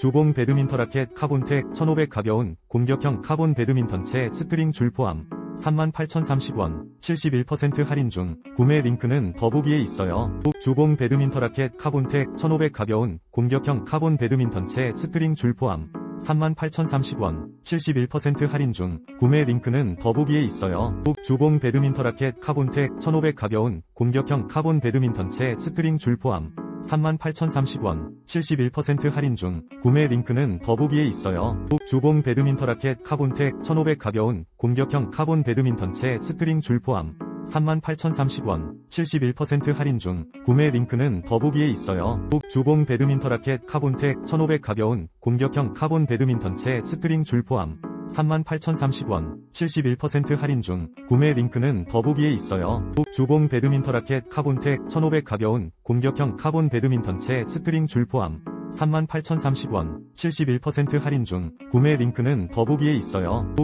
주봉 배드민턴 라켓 카본텍 1500 가벼운 공격형 카본 배드민턴채 스트링 줄 포함 38,030원 71% 할인 중 구매 링크는 더보기에 있어요. 주봉 배드민턴 라켓 카본텍 1500 가벼운 공격형 카본 배드민턴채 스트링 줄 포함 38,030원 71% 할인 중 구매 링크는 더보기에 있어요. 주봉 배드민턴 라켓 카본텍 1500 가벼운 공격형 카본 배드민턴채 스트링 줄 포함 38,030원 71% 할인 중 구매 링크는 더보기에 있어요. 주봉 배드민턴 라켓 카본텍 1500 가벼운 공격형 카본 배드민턴채 스트링 줄 포함 38,030원 71% 할인 중 구매 링크는 더보기에 있어요. 주봉 배드민턴 라켓 카본텍 1500 가벼운 공격형 카본 배드민턴채 스트링 줄 포함 38,030원 71% 할인 중 구매 링크는 더보기에 있어요. 주봉 배드민턴 라켓 카본텍 1500 가벼운 공격형 카본 배드민턴채 스트링 줄 포함 38,030원 71% 할인 중 구매 링크는 더보기에 있어요.